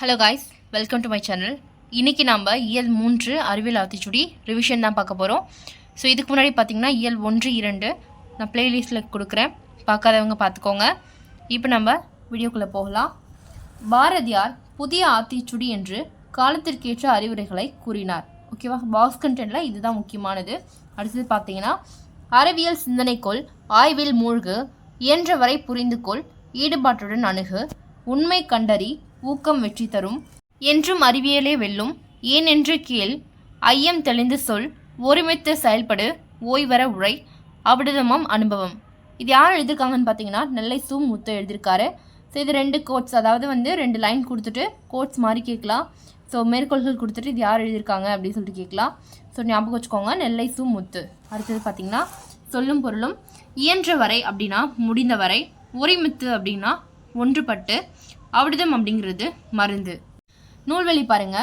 Hello guys welcome to my channel இன்றைக்கி நம்ம இயல் மூன்று அறிவியல் ஆத்திச்சுடி ரிவிஷன் தான் பார்க்க போகிறோம் ஸோ இதுக்கு முன்னாடி பார்த்தீங்கன்னா இயல் ஒன்று இரண்டு நான் பிளேலிஸ்ட்டில் கொடுக்குறேன். பார்க்காதவங்க பார்த்துக்கோங்க. இப்போ நம்ம வீடியோக்குள்ளே போகலாம். பாரதியார் புதிய ஆத்திச்சுடி என்று காலத்திற்கேற்ற அறிவுரைகளை கூறினார். ஓகேவா பாக்ஸ் கண்டென்ட்டில் இதுதான் முக்கியமானது. அடுத்தது பார்த்தீங்கன்னா அறிவியல் சிந்தனைக்குள் ஆய்வில் மூழ்கு இயன்றவரை புரிந்து கொள் ஈடுபாட்டுடன் அணுகு உண்மை கண்டறி ஊக்கம் வெற்றி தரும். என்றும் அறிவியலே வெல்லும். ஏனென்று கேள். ஐயம் தெளிந்து சொல். ஒருமித்து செயல்படு. ஓய்வர உழை. அவிடதமம் அனுபவம். இது யார் எழுதியிருக்காங்கன்னு பார்த்தீங்கன்னா நெல்லை சு. முத்து எழுதியிருக்காரு ஸோ இது ரெண்டு கோட்ஸ் அதாவது வந்து ரெண்டு லைன் கொடுத்துட்டு கோட்ஸ் மாதிரி கேட்கலாம். ஸோ மேற்கோள்கள் கொடுத்துட்டு இது யார் எழுதியிருக்காங்க அப்படின்னு சொல்லிட்டு கேட்கலாம். ஸோ ஞாபகம் வச்சுக்கோங்க. நெல்லை சு. முத்து. அடுத்தது பார்த்தீங்கன்னா சொல்லும் பொருளும் இயன்ற வரை அப்படின்னா முடிந்த வரை ஒருமித்து அப்படின்னா ஒன்றுபட்டு. அவிடுதம் அப்படிங்கிறது மருந்து. நூல்வழி பாருங்க.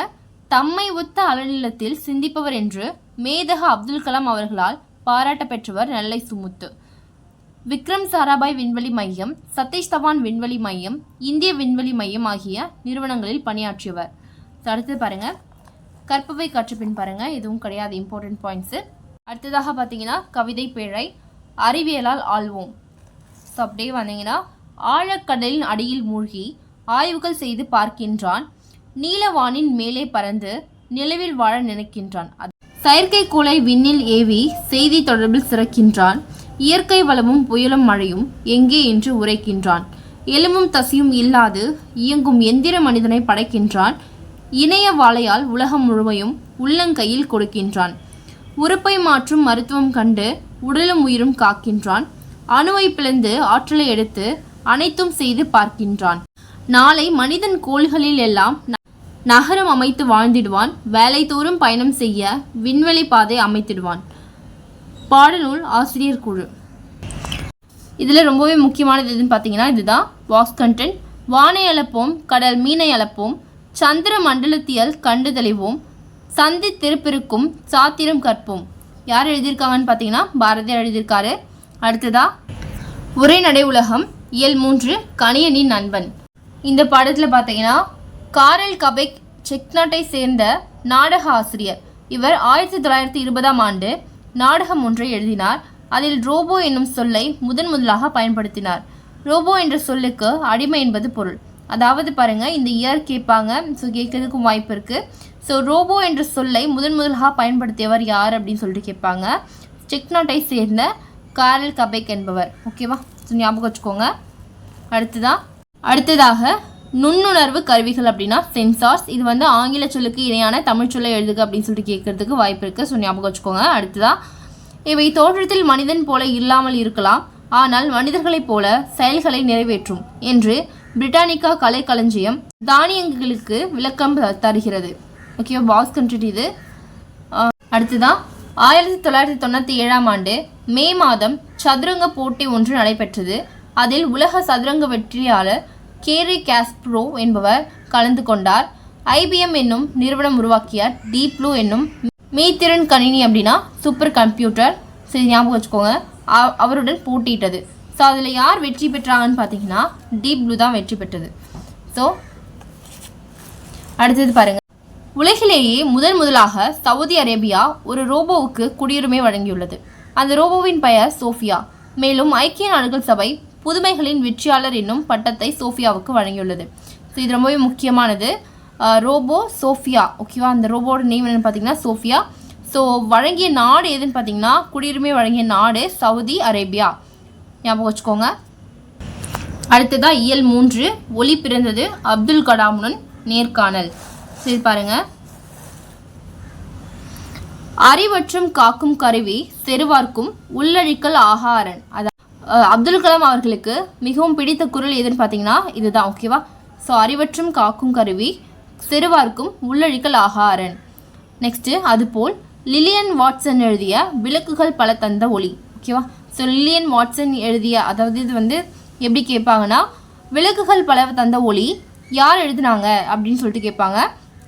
தம்மை ஒத்த அலநிலத்தில் சிந்திப்பவர் என்று மேதக அப்துல் கலாம் அவர்களால் பாராட்ட பெற்றவர் நெல்லை சுமுத்து. விக்ரம் சாராபாய் விண்வெளி மையம் சதீஷ் தவான் விண்வெளி மையம் இந்திய விண்வெளி மையம் ஆகிய நிறுவனங்களில் பணியாற்றியவர். அடுத்து அடுத்தது பாருங்க. கற்பவை கற்றுப்பின் பாருங்க. இதுவும் கிடையாது இம்பார்ட்டன்ட் பாயிண்ட்ஸு அடுத்ததாக பார்த்தீங்கன்னா கவிதை பேழை அறிவியலால் ஆள்வோம். ஸோ அப்படியே வந்தீங்கன்னா ஆழக்கடலின் அடியில் மூழ்கி ஆய்வுகள் செய்து பார்க்கின்றான். நீலவானின் மேலே பறந்து நிலவில் வாழ நினைக்கின்றான். அது- செயற்கைக்கோளை விண்ணில் ஏவி செய்தி தொடர்பில் சிறக்கின்றான். இயற்கை வளமும் புயலும் மழையும் எங்கே என்று உரைக்கின்றான். எலும்பும் தசியும் இல்லாது இயங்கும் எந்திர மனிதனை படைக்கின்றான். இணைய வாழையால் உலகம் முழுமையும் உள்ளங்கையில் கொடுக்கின்றான். உறுப்பை மாற்றும் மருத்துவம் கண்டு உடலும் உயிரும் காக்கின்றான். அணுவை பிளந்து ஆற்றலை எடுத்து அனைத்தும் செய்து பார்க்கின்றான். நாளை மனிதன் கோள்களில் எல்லாம் ந- நகரம் அமைத்து வாழ்ந்திடுவான் வேலை தோறும் பயணம் செய்ய விண்வெளி பாதை அமைத்திடுவான். பாடநூல் ஆசிரியர் குழு. இதில் ரொம்பவே முக்கியமானது எதுன்னு பார்த்தீங்கன்னா இதுதான் வாக்ஸ் கண்டென்ட். வானை அளப்போம் கடல் மீனை அளப்போம் சந்திர மண்டலத்தியல் கண்டு தெளிவோம் சந்தி திருப்பிருக்கும் சாத்திரம் கற்போம். யார் எழுதியிருக்காங்கன்னு பார்த்தீங்கன்னா பாரதியார் எழுதியிருக்காரு. அடுத்ததா உரைநடை உலகம் இயல் மூன்று கணியனின் நண்பன். இந்த படத்தில் பார்த்தீங்கன்னா காரல் கபெக் செக் நாட்டை சேர்ந்த நாடக ஆசிரியர். இவர் ஆயிரத்தி தொள்ளாயிரத்தி இருபதாம் ஆண்டு நாடகம் ஒன்றை எழுதினார். அதில் ரோபோ என்னும் சொல்லை முதன் முதலாக பயன்படுத்தினார். ரோபோ என்ற சொல்லுக்கு அடிமை என்பது பொருள். அதாவது பாருங்கள் இந்த இயர் கேட்பாங்க ஸோ கேட்கறதுக்கும் வாய்ப்பு இருக்குது ஸோ ரோபோ என்ற சொல்லை முதன் முதலாக பயன்படுத்தியவர் யார் அப்படின்னு சொல்லிட்டு கேட்பாங்க. செக் நாட்டை சேர்ந்த காரல் கபெக் என்பவர். ஓகேவா? ஸோ ஞாபகம் வச்சுக்கோங்க. அடுத்துதான் அடுத்ததாக நுண்ணுணர்வு கருவிகள் அப்படின்னா சென்சார்ஸ் இது வந்து ஆங்கில சொல்லுக்கு இணையான தமிழ் சொல்லை எழுதுக அப்படின்னு சொல்லிட்டு கேட்கறதுக்கு வாய்ப்பு இருக்குது ஸோ ஞாபகம் வச்சுக்கோங்க. அடுத்ததா இவை தோற்றத்தில் மனிதன் போல இல்லாமல் இருக்கலாம். ஆனால் மனிதர்களைப் போல செயல்களை நிறைவேற்றும் என்று பிரிட்டானிக்கா கலைக்களஞ்சியம் தானியங்களுக்கு விளக்கம் த- தருகிறது. ஓகேவா பாஸ் கண்ட்ரிட் இது. அடுத்ததான் ஆயிரத்தி தொள்ளாயிரத்தி தொண்ணூற்றி ஏழாம் ஆண்டு மே மாதம் சதுரங்க போட்டி ஒன்று நடைபெற்றது. அதில் உலக சதுரங்க வெற்றியாளர் கேரி கேஸ்ப்ரோ என்பவர் கலந்து கொண்டார். ஐபிஎம் என்னும் நிறுவனம் உருவாக்கிய டீப் ப்ளூ என்னும் மீத்திறன் கணினி அப்படின்னா சூப்பர் கம்ப்யூட்டர் சரி ஞாபகம் வச்சுக்கோங்க. அவ- அவருடன் போட்டியிட்டது. ஸோ அதில் யார் வெற்றி பெற்றாங்கன்னு பார்த்தீங்கன்னா டீப் ப்ளூ தான் வெற்றி பெற்றது. ஸோ அடுத்தது பாருங்க. உலகிலேயே முதன் முதலாக சவுதி அரேபியா ஒரு ரோபோவுக்கு குடியுரிமை வழங்கியுள்ளது. அந்த ரோபோவின் பெயர் சோஃபியா. மேலும் ஐக்கிய நாடுகள் சபை புதுமைகளின் வெற்றியாளர் என்னும் பட்டத்தை சோஃபியாவுக்கு வழங்கியுள்ளது. ஸோ இது ரொம்பவே முக்கியமானது. Robot Sophia. ஓகேவா அந்த ரோபோட நேம் என்னென்னு பார்த்தீங்கன்னா சோஃபியா. ஸோ வழங்கிய நாடு எதுன்னு பார்த்தீங்கன்னா குடியுரிமை வழங்கிய நாடு சவுதி அரேபியா. ஞாபகம் வச்சுக்கோங்க. அடுத்ததாக இயல் மூன்று ஒளி பிறந்தது அப்துல் கலாமுடன் நேர்காணல். சரி பாருங்க. அறிவற்றும் காக்கும் கருவி செருவார்க்கும் உள்ளழிக்கல் ஆகாரன். அதான் அப்துல் கலாம் அவர்களுக்கு மிகவும் பிடித்த குரல் எதுன்னு பார்த்தீங்கன்னா இதுதான் ஓகேவா ஸோ அறிவற்றும் காக்கும் கருவி செருவார்க்கும் உள்ளழிக்கல் ஆகாரன். நெக்ஸ்ட்டு அதுபோல் லிலியன் வாட்சன் எழுதிய விளக்குகள் பல தந்த ஒளி ஓகேவா ஸோ லிலியன் வாட்சன் எழுதிய அதாவது இது வந்து எப்படி கேட்பாங்கன்னா விளக்குகள் பல தந்த ஒளி யார் எழுதுனாங்க அப்படின்னு சொல்லிட்டு கேட்பாங்க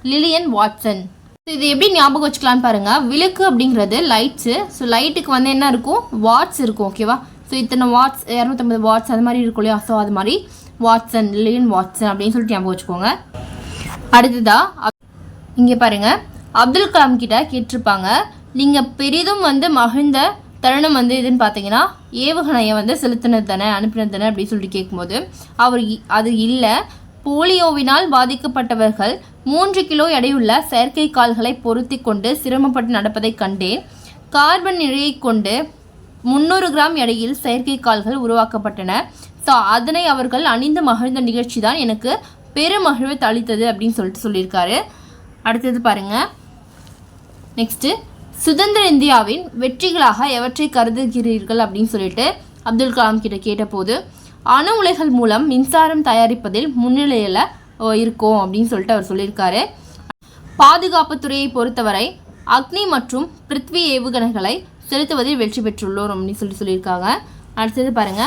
லிலியன் வாட்சன் இது எப்படி ஞாபகம் வச்சுக்கலாம்னு பாருங்கள் விளக்கு அப்படிங்கிறது லைட்ஸு ஸோ லைட்டுக்கு வந்து என்ன இருக்கும்? வாட்ஸ் இருக்கும் ஓகேவா ஸோ இத்தனை வாட்ஸ் இரநூத்தம்பது வாட்ஸ் அது மாதிரி இருக்கும் இல்லையா? ஸோ அது மாதிரி வாட்ஸன் லியன் வாட்சன் அப்படின்னு சொல்லிட்டு ஞாபகம் வச்சுக்கோங்க. அடுத்ததா இங்கே பாருங்கள் அப்துல் கலாம் கிட்ட கேட்டிருப்பாங்க நீங்கள் பெரிதும் வந்து மகிழ்ந்த தருணம் வந்து எதுன்னு பார்த்தீங்கன்னா ஏவுகணையை வந்து செலுத்தினது தானே அனுப்பினது தானே அப்படின்னு சொல்லிட்டு கேட்கும்போது அவர் அது இல்லை. போலியோவினால் பாதிக்கப்பட்டவர்கள் மூன்று கிலோ எடையுள்ள செயற்கை கால்களை பொருத்தி கொண்டு சிரமப்பட்டு நடப்பதை கண்டேன். கார்பன் இழையை கொண்டு முந்நூறு கிராம் எடையில் செயற்கை கால்கள் உருவாக்கப்பட்டன. ஸோ அதனை அவர்கள் அணிந்து மகிழ்ந்த நிகழ்ச்சி தான் எனக்கு பெருமகிழ்வை தளித்தது அப்படின்னு சொல்லிட்டு சொல்லியிருக்காரு. அடுத்தது பாருங்கள் நெக்ஸ்ட்டு சுதந்திர இந்தியாவின் வெற்றிகளாக எவற்றை கருதுகிறீர்கள் அப்படின்னு சொல்லிட்டு அப்துல் கலாம் கிட்ட கேட்டபோது அணு உலைகள் மூலம் மின்சாரம் தயாரிப்பதில் முன்னிலையில் இருக்கும் அப்படின்னு சொல்லிட்டு அவர் சொல்லியிருக்காரு. பாதுகாப்புத்துறையை பொறுத்தவரை அக்னி மற்றும் பிருத்வி ஏவுகணைகளை செலுத்துவதில் வெற்றி பெற்றுள்ளோம் அப்படின்னு சொல்லி சொல்லியிருக்காங்க. அடுத்தது பாருங்க.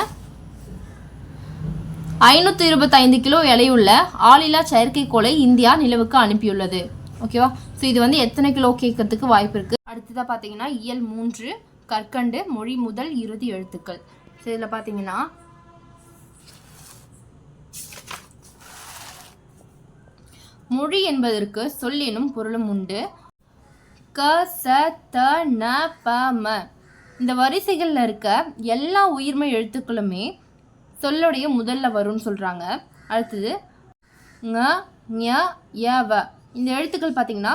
ஐநூற்றி இருபத்தைந்து கிலோ எடையுள்ள ஆளில்லா செயற்கைக்கோளை இந்தியா நிலவுக்கு அனுப்பியுள்ளது. ஓகேவா ஸோ இது வந்து எத்தனை கிலோ கேட்கறதுக்கு வாய்ப்பு இருக்கு? அடுத்ததாக பார்த்தீங்கன்னா இயல் மூன்று கற்கண்டு மொழி முதல் இறுதி எழுத்துக்கள். ஸோ இதில் பார்த்தீங்கன்னா மொழி என்பதற்கு சொல் எனும் பொருளும் உண்டு. க ச த ந ப ம. இந்த வரிசைகளில் இருக்க எல்லா உயிர்மை எழுத்துக்களுமே சொல்லுடைய முதல்ல வரும்னு சொல்கிறாங்க அடுத்தது ங ஞ ய வ. இந்த எழுத்துக்கள் பார்த்தீங்கன்னா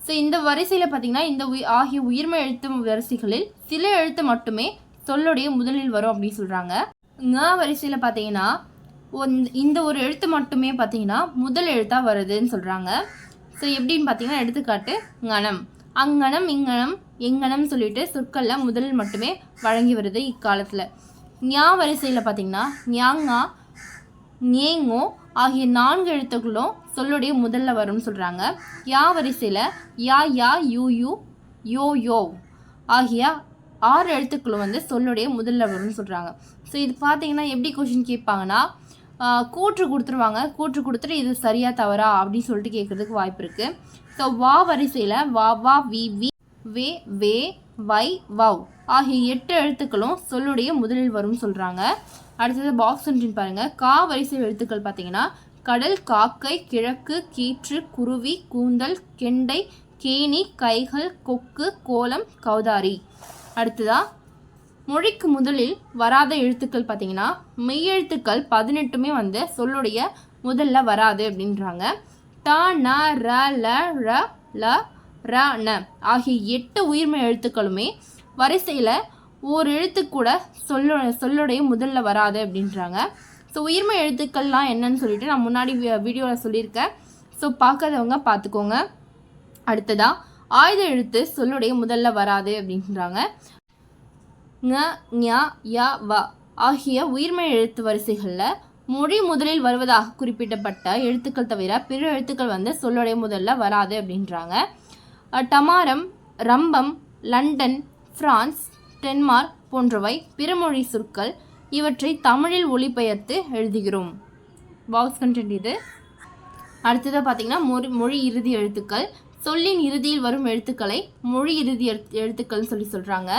ஸோ இந்த வரிசையில் பார்த்தீங்கன்னா இந்த உயி ஆகிய உயிர்மை எழுத்து வரிசைகளில் சில எழுத்து மட்டுமே சொல்லுடைய முதலில் வரும் அப்படின்னு சொல்கிறாங்க ங வரிசையில் பார்த்தீங்கன்னா ஒன்- இந்த ஒரு எழுத்து மட்டுமே பார்த்தீங்கன்னா முதல் எழுத்தாக வருதுன்னு சொல்கிறாங்க ஸோ எப்படின்னு பார்த்தீங்கன்னா எடுத்துக்காட்டு கணம். அங்கனம் இங்கனம் எங்கனம் சொல்லிட்டு சொற்களில் முதல் மட்டுமே வழங்கி வருது இக்காலத்தில். ஞா வரிசையில் பார்த்தீங்கன்னா ஞாங்கா ஞேங்கோ ஆகிய நான்கு எழுத்துக்களும் சொல்லுடைய முதல்ல வரும்னு சொல்கிறாங்க யா வரிசையில் யா யா யூ யூ யோ யோ ஆகிய ஆறு எழுத்துக்களும் வந்து சொல்லுடைய முதல்ல வரும்னு சொல்கிறாங்க ஸோ இது பார்த்தீங்கன்னா எப்படி கொஷின் கேட்பாங்கன்னா கூற்று கொடுத்துருவாங்க. கூற்று கொடுத்துட்டு இது சரியா தவறா அப்படின்னு சொல்லிட்டு கேட்குறதுக்கு வாய்ப்பு இருக்குது ஸோ வா வரிசையில் வா வா வி வி வே வே வை வவ் ஆகிய எட்டு எழுத்துக்களும் சொல்லுடைய முதலில் வரும்னு சொல்கிறாங்க அடுத்தது பாக்ஸ் ஒன்றின் பாருங்கள் கா வரிசை எழுத்துக்கள் பார்த்தீங்கன்னா கடல் காக்கை கிழக்கு கீற்று குருவி கூந்தல் கெண்டை கேணி கைகள் கொக்கு கோலம் கௌதாரி. அடுத்ததாக மொழிக்கு முதலில் வராத எழுத்துக்கள் பார்த்தீங்கன்னா மெய்யெழுத்துக்கள் பதினெட்டுமே வந்து சொல்லுடைய முதல்ல வராது அப்படின்றாங்க. த ந ர ல ர ல ர ந ஆகிய எட்டு உயிர்மை எழுத்துக்களுமே வரிசையில் ஒரு எழுத்து கூட சொல்லு சொல்லுடைய முதல்ல வராது அப்படின்றாங்க. ஸோ உயிர்மை எழுத்துக்கள்லாம் என்னன்னு சொல்லிட்டு நான் முன்னாடி வீடியோவில் சொல்லியிருக்கேன். ஸோ பார்க்காதவங்க பார்த்துக்கோங்க. அடுத்ததாக ஆயுத எழுத்து சொல்லுடைய முதல்ல வராது அப்படின்றாங்க. ங ஞ ய வ ஆகிய உயிர்மெய் எழுத்து வரிசைகளில் மொழி முதலில் வருவதாக குறிப்பிடப்பட்ட எழுத்துக்கள் தவிர பிற எழுத்துக்கள் வந்து சொல்லுடைய முதல்ல வராது அப்படின்றாங்க. டமாரம் ரம்பம் லண்டன் பிரான்ஸ் டென்மார்க் போன்றவை பிறமொழி சொற்கள். இவற்றை தமிழில் ஒளிபெயர்த்து எழுதுகிறோம். பாக்ஸ் கண்டென்ட் இது. அடுத்ததாக பார்த்திங்கன்னா மொழி மொழி இறுதி எழுத்துக்கள். சொல்லின் இறுதியில் வரும் எழுத்துக்களை மொழி இறுதி எழுத்து எழுத்துக்கள்னு சொல்லி சொல்கிறாங்க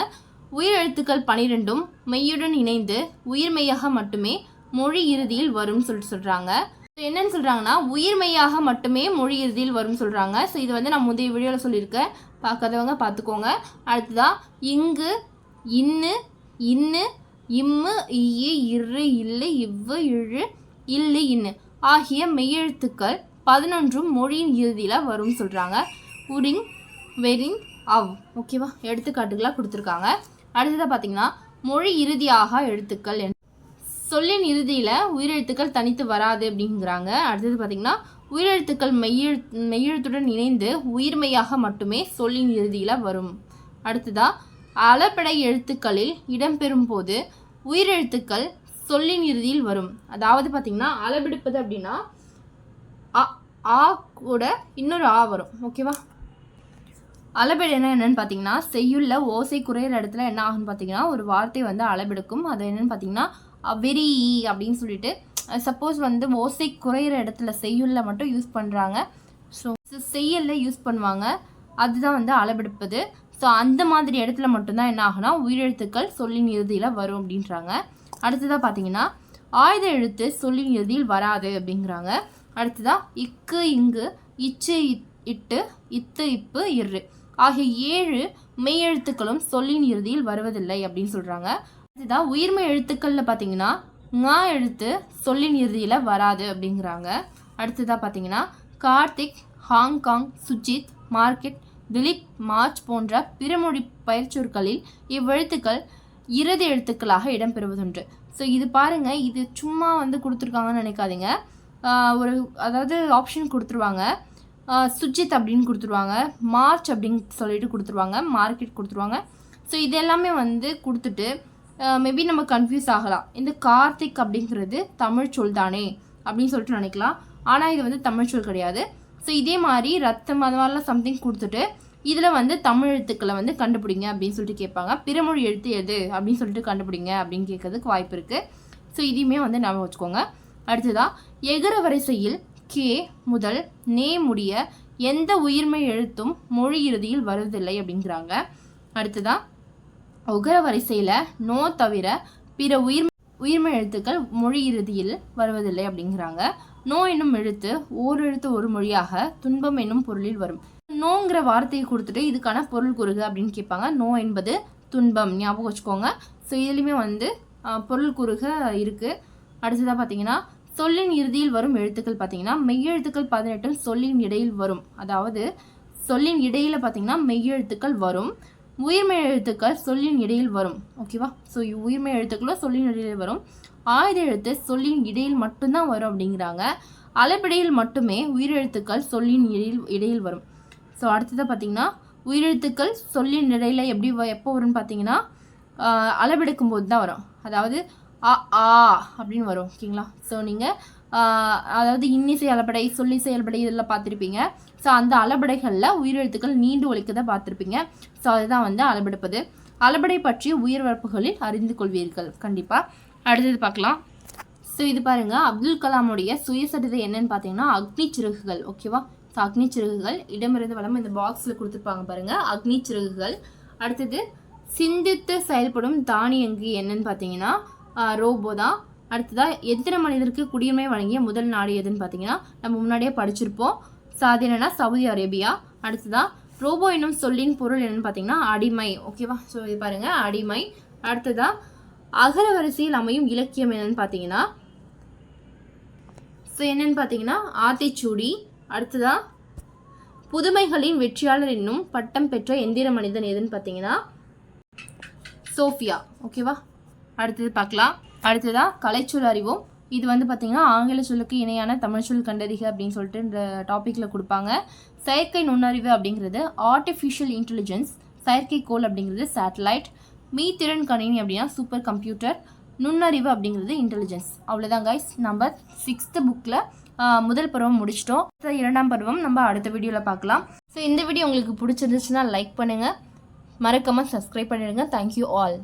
உயிர் எழுத்துக்கள் பனிரெண்டும் மெய்யுடன் இணைந்து உயிர்மெய்யாக மட்டுமே மொழி இறுதியில் வரும்னு சொல்லிட்டு சொல்கிறாங்க என்னன்னு சொல்கிறாங்கன்னா உயிர்மையாக மட்டுமே மொழி இறுதியில் வரும்னு சொல்கிறாங்க ஸோ இது வந்து நான் முந்தைய வீடியோவில் சொல்லியிருக்கேன். பார்க்காதவங்க பார்த்துக்கோங்க. அடுத்ததாக இங்கு இன்னு இன்னு இம்மு இயு இரு இல்லு இவ்வு இழு இல்லு இன்னு ஆகிய மெய்யெழுத்துக்கள் பதினொன்றும் மொழியின் இறுதியில் வரும்னு சொல்கிறாங்க உரிங் வெரிங் அவ். ஓகேவா? எடுத்துக்காட்டுகளாக கொடுத்துருக்காங்க. அடுத்ததாக பார்த்தீங்கன்னா மொழி இறுதியாக எழுத்துக்கள் என் சொல்லின் இறுதியில் உயிரெழுத்துக்கள் தனித்து வராது அப்படிங்கிறாங்க. அடுத்தது பார்த்தீங்கன்னா உயிரெழுத்துக்கள் மெய்யெழு மெய்யெழுத்துடன் இணைந்து உயிர்மையாக மட்டுமே சொல்லின் இறுதியில் வரும். அடுத்ததாக அளபடை எழுத்துக்களில் இடம்பெறும் போது உயிரெழுத்துக்கள் சொல்லின் இறுதியில் வரும். அதாவது பார்த்திங்கன்னா அளபெடுப்பது அப்படின்னா ஆ ஆ கூட இன்னொரு ஆ வரும். ஓகேவா? அளபெடு என்ன என்னன்னு பார்த்தீங்கன்னா செய்யுள்ள ஓசை குறையிற இடத்துல என்ன ஆகும்னு பார்த்தீங்கன்னா ஒரு வார்த்தை வந்து அளபெடுக்கும். அது என்னன்னு பார்த்தீங்கன்னா வெரி அப்படின்னு சொல்லிட்டு சப்போஸ் வந்து ஓசை குறையிற இடத்துல செய்யுள்ள மட்டும் யூஸ் பண்ணுறாங்க ஸோ செய்யல்ல யூஸ் பண்ணுவாங்க. அதுதான் வந்து அளவெடுப்பது ஸோ அந்த மாதிரி இடத்துல மட்டும்தான் என்ன ஆகுனா உயிரெழுத்துக்கள் சொல்லின் இறுதியில் வரும் அப்படின்றாங்க. அடுத்ததாக பார்த்தீங்கன்னா ஆயுத எழுத்து சொல்லின் இறுதியில் வராது அப்படிங்கிறாங்க. அடுத்ததாக இக்கு இங்கு இச்சு இட்டு இத்து இப்பு இரு ஆகிய ஏழு மெய்யெழுத்துக்களும் சொல்லின் இறுதியில் வருவதில்லை அப்படின்னு சொல்கிறாங்க இதுதான் உயிர்மை எழுத்துக்களில் பார்த்தீங்கன்னா ஙா எழுத்து சொல்லின் இறுதியில் வராது அப்படிங்கிறாங்க. அடுத்ததாக பார்த்தீங்கன்னா Karthik Hong Kong Sujith market Dileep March போன்ற பிறமொழி பயிற்சொற்களில் இவ்வெழுத்துக்கள் இறுதி எழுத்துக்களாக இடம்பெறுவதுண்டு. ஸோ இது பாருங்கள் இது சும்மா வந்து கொடுத்துருக்காங்கன்னு நினைக்காதீங்க. ஒரு அதாவது ஆப்ஷன் கொடுத்துருவாங்க. சுஜித் அப்படின்னு கொடுத்துருவாங்க. மார்ச் அப்படின்னு சொல்லிட்டு கொடுத்துருவாங்க. மார்க்கெட் கொடுத்துருவாங்க. ஸோ இது எல்லாமே வந்து கொடுத்துட்டு மேபி நம்ம கன்ஃபியூஸ் ஆகலாம். இந்த கார்த்திக் அப்படிங்கிறது தமிழ் சொல் தானே அப்படின்னு சொல்லிட்டு நினைக்கலாம். ஆனால் இது வந்து தமிழ் சொல் கிடையாது. ஸோ இதே மாதிரி ரத்தம் அது மாதிரிலாம் சம்திங் கொடுத்துட்டு இதில் வந்து தமிழ் எழுத்துக்களை வந்து கண்டுபிடிங்க அப்படின்னு சொல்லிட்டு கேட்பாங்க. பிறமொழி எழுத்து எது அப்படின்னு சொல்லிட்டு கண்டுபிடிங்க அப்படின்னு கேட்கறதுக்கு வாய்ப்பு இருக்குது ஸோ இதையுமே வந்து ஞாபகம் வச்சுக்கோங்க. அடுத்ததாக எகர வரிசையில் கே முதல் நே முடிய எந்த உயிர்மை எழுத்தும் மொழி இறுதியில் வருவதில்லை அப்படிங்கிறாங்க. அடுத்துதான் உகர வரிசையில் நோ தவிர பிற உயிர் உயிர்மை எழுத்துக்கள் மொழி இறுதியில் வருவதில்லை அப்படிங்கிறாங்க. நோ என்னும் எழுத்து ஓர் எழுத்து ஒரு மொழியாக துன்பம் என்னும் பொருளில் வரும். நோங்கிற வார்த்தையை கொடுத்துட்டு இதுக்கான பொருள் கூறுக அப்படின்னு கேட்பாங்க. நோ என்பது துன்பம் ஞாபகம் வச்சுக்கோங்க. ஸோ இதுலேயுமே வந்து பொருள் குறுக இருக்குது அடுத்ததாக பார்த்தீங்கன்னா சொல்லின் இறுதியில் வரும் எழுத்துக்கள் பார்த்தீங்கன்னா மெய்யெழுத்துக்கள் பதினெட்டும் சொல்லின் இடையில் வரும். அதாவது சொல்லின் இடையில் பார்த்தீங்கன்னா மெய்யெழுத்துக்கள் வரும். உயிர்மெய் எழுத்துக்கள் சொல்லின் இடையில் வரும். ஓகேவா ஸோ உயிர்மெய் எழுத்துக்களும் சொல்லின் இடையில் வரும். ஆயுத எழுத்து சொல்லின் இடையில் மட்டும்தான் வரும் அப்படிங்கிறாங்க. அளபிடையில் மட்டுமே உயிரெழுத்துக்கள் சொல்லின் இடையில் இடையில் வரும். ஸோ அடுத்ததாக பார்த்தீங்கன்னா உயிரெழுத்துக்கள் சொல்லின் இடையில் எப்படி வ- எப்போ வரும்னு பார்த்தீங்கன்னா ஆஹ், அளவெடுக்கும் போது தான் வரும். அதாவது அ ஆ அப்படின்னு வரும் ஓகேங்களா? ஸோ நீங்கள் அதாவது இன்னிசை அலபடை சொல்லிசை அலபடை இதெல்லாம் பார்த்துருப்பீங்க. ஸோ அந்த அலபடைகளில் உயிரெழுத்துக்கள் நீண்டு ஒழிக்கதை பார்த்துருப்பீங்க. ஸோ அதுதான் வந்து அளபெடுப்பது அளபடை பற்றி உயிர் வரப்புகளில் அறிந்து கொள்வீர்கள் கண்டிப்பாக அடுத்தது பார்க்கலாம். ஸோ இது பாருங்கள் அப்துல் கலாமுடைய சுயசரிதை என்னன்னு பார்த்தீங்கன்னா அக்னி சிறகுகள் ஓகேவா? ஸோ அக்னி சிறகுகள் இடமிருந்து வளம் இந்த பாக்ஸில் கொடுத்துருப்பாங்க பாருங்கள் அக்னி சிறகுகள். அடுத்தது சிந்தித்து செயல்படும் தானியங்கி என்னன்னு பார்த்தீங்கன்னா ரோபோ தான். அடுத்ததாக எத்தனை மனிதருக்கு குடியுரிமை வழங்கிய முதல் நாடு எதுன்னு பார்த்தீங்கன்னா நம்ம முன்னாடியே படிச்சிருப்போம். சாதினா என்னன்னா சவுதி அரேபியா. அடுத்ததா ரோபோ என்னும் சொல்லின் பொருள் என்னன்னு பார்த்தீங்கன்னா அடிமை. ஓகேவா ஸோ இது பாருங்கள் அடிமை. அடுத்ததாக அகர வரிசையில் அமையும் இலக்கியம் என்னன்னு பார்த்தீங்கன்னா ஸோ என்னன்னு பார்த்தீங்கன்னா ஆத்திச்சூடி. அடுத்ததா புதுமைகளின் வெற்றியாளர் என்னும் பட்டம் பெற்ற எந்திர மனிதன் எதுன்னு பார்த்தீங்கன்னா சோஃபியா. ஓகேவா அடுத்தது பார்க்கலாம். அடுத்ததாக கலைச்சொல் அறிவோம். இது வந்து பார்த்திங்கன்னா ஆங்கில சொல்லுக்கு இணையான தமிழ் சொல் கண்டறிக அப்படின்னு சொல்லிட்டு இந்த டாப்பிக்கில் கொடுப்பாங்க. செயற்கை நுண்ணறிவு அப்படிங்கிறது ஆர்டிஃபிஷியல் இன்டெலிஜென்ஸ் செயற்கைக்கோள் அப்படிங்கிறது சேட்டலைட் மீத்திறன் கணினி அப்படின்னா சூப்பர் கம்ப்யூட்டர் நுண்ணறிவு அப்படிங்கிறது இன்டெலிஜென்ஸ் அவ்வளோதான் கைஸ் நம்ம சிக்ஸ்த்து புக்கில் முதல் பருவம் முடிச்சிட்டோம். இரண்டாம் பருவம் நம்ம அடுத்த வீடியோவில் பார்க்கலாம். ஸோ இந்த வீடியோ உங்களுக்கு பிடிச்சிருந்துச்சுன்னா லைக் பண்ணுங்கள் மறக்காமல் சப்ஸ்கிரைப் பண்ணிடுங்க. Thank you all